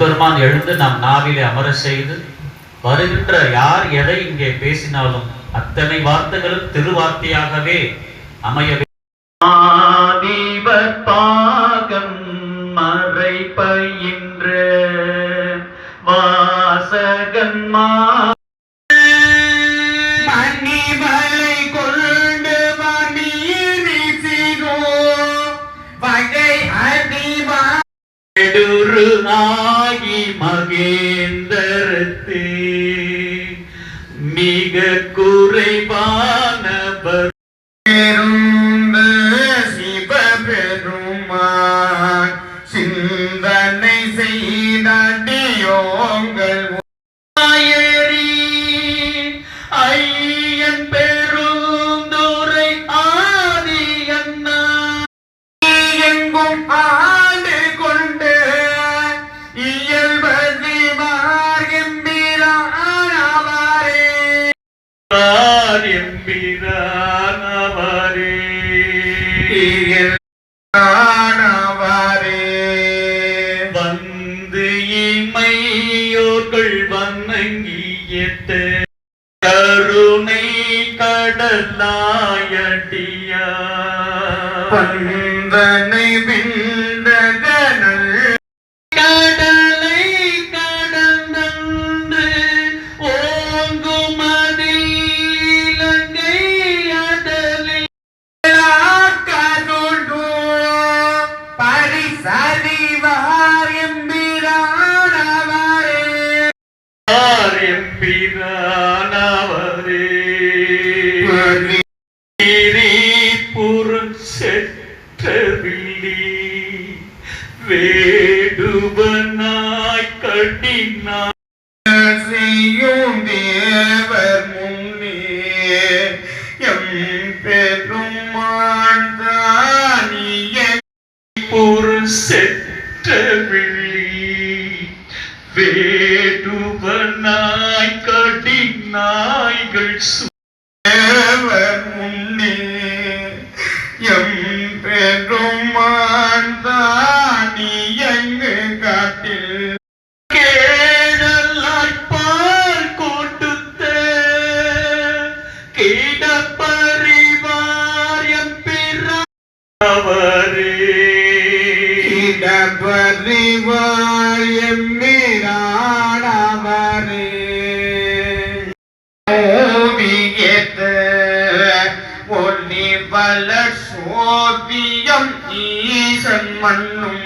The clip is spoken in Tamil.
பெருமான் எழுந்து நம் நாவிலே அமர செய்து வருகின்ற யார் எதை இங்கே பேசினாலும் அத்தனை வார்த்தைகளும் திருவார்த்தையாகவே அமைய பாகம் மறை பயின்ற வாசகன் மணிமலை மிக குறைவானவர். பெருந்து சிவபெருமான் சிந்தனை செய்தடியோங்கள் ஆயரி ஐயன் பெருந்துரை ஆதி எங்கும் ஆண்டு வந்து இமையோர்கள் வணங்கியத்த கருணை கடலாயடியா பந்தனை விந்தகனல் வேடுவனாய் கடினாய் செய்யும் தேவர் முன்னே எம் பெருமான் தானிய புறம் செற்றவில்லி வேடுவனாய் கடினாய்கள் சு தேவர் முன்னே எம் பெருமான் தானியங்கு இடபறிவார் எம்மிரானவரே. ஓவியத்த பல சோதியம் ஈசன் மண்ணும்